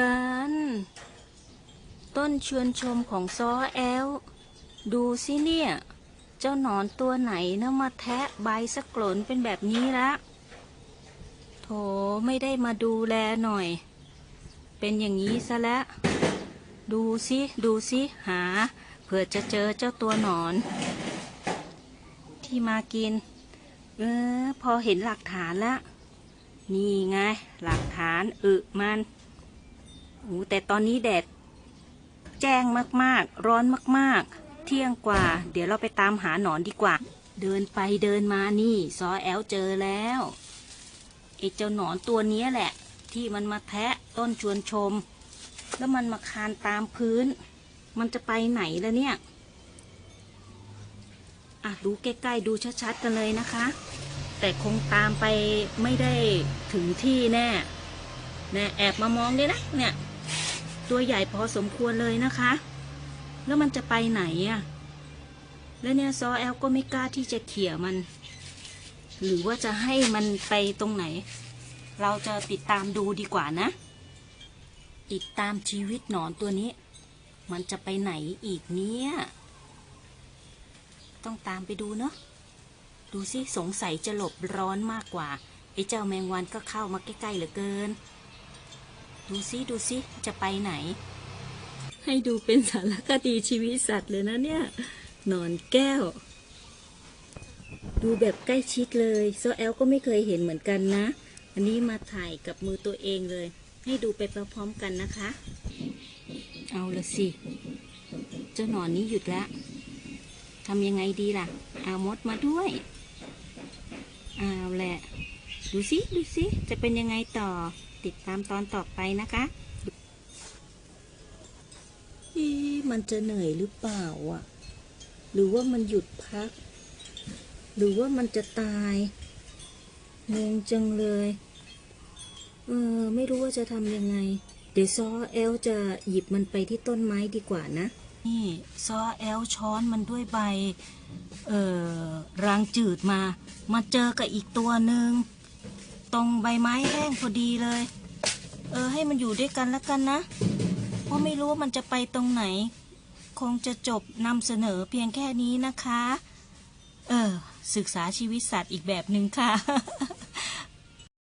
กัน ต้นชวนชมของซอแอล ดูสิเนี่ย เจ้าหนอนตัวไหนนะมาแทะใบสะกลนเป็นแบบนี้ละโถไม่ได้มาดูแลหน่อย เป็นอย่างนี้ซะแล้ว ดูสิดูสิหา เผื่อจะเจอเจ้าตัวหนอน ที่มากิน เออ พอเห็นหลักฐานแล้วนี่ไง หลักฐานอึมัน โอ้แต่ตอนนี้แดดแจ้งมากๆ ร้อนมากๆ เที่ยงกว่า เดี๋ยวเราไปตามหาหนอนดีกว่า เดินไปเดินมานี่ ซอแอลเจอแล้วไอ้เจ้าหนอนตัวนี้แหละ ที่มันมาแทะต้นชวนชม แล้วมันมาคานตามพื้น มันจะไปไหนแล้วเนี่ย อะดูใกล้ๆดูชัดๆกันเลยนะคะ แต่คงตามไปไม่ได้ถึงที่แน่แน่แอบมามองด้วยนะเนี่ย ตัวใหญ่พอสมควรเลยนะคะ แล้วมันจะไปไหนอะ่ะ แล้วเนี่ยซอแอลก็ไม่กล้าที่จะเขี่ยมัน หรือว่าจะให้มันไปตรงไหน เราจะติดตามดูดีกว่านะ ติดตามชีวิตหนอนตัวนี้ มันจะไปไหนอีกเนี่ย ต้องตามไปดูเนาะ ดูสิสงสัยจะหลบร้อนมากกว่าไอ้เจ้าแมงวันก็เข้ามาใกล้ๆเหลือเกิน ดูสิดูสิจะไปไหน ให้ดูเป็นสารคดีชีวิตสัตว์เลยนะเนี่ยหนอนแก้ว ดูแบบใกล้ชิดเลยโซแอลก็ไม่เคยเห็นเหมือนกันนะ อันนี้มาถ่ายกับมือตัวเองเลย ให้ดูไปพร้อมๆกันนะคะ เอาละสิ เจ้าหนอนนี้หยุดแล้วทำยังไงดีล่ะ เอามดมาด้วยเอาแหละ ดูสิ ดูสิ จะเป็นยังไงต่อ ติดตามตอนต่อไปนะคะอีมันจะเหนื่อยหรือเปล่าอะ หรือว่ามันหยุดพัก หรือว่ามันจะตายงงจังเลย เออ ไม่รู้ว่าจะทำยังไง เดี๋ยวซอแอลจะหยิบมันไปที่ต้นไม้ดีกว่านะ นี่ซอแอลช้อนมันด้วยใบ เอ่อ รางจืดมา มาเจอกับอีกตัวหนึ่ง ตรงใบไม้แห้งพอดีเลย เออ ให้มันอยู่ด้วยกันแล้วกันนะ เพราะไม่รู้ว่ามันจะไปตรงไหน คงจะจบนำเสนอเพียงแค่นี้นะคะ เออ ศึกษาชีวิตสัตว์อีกแบบหนึ่งค่ะ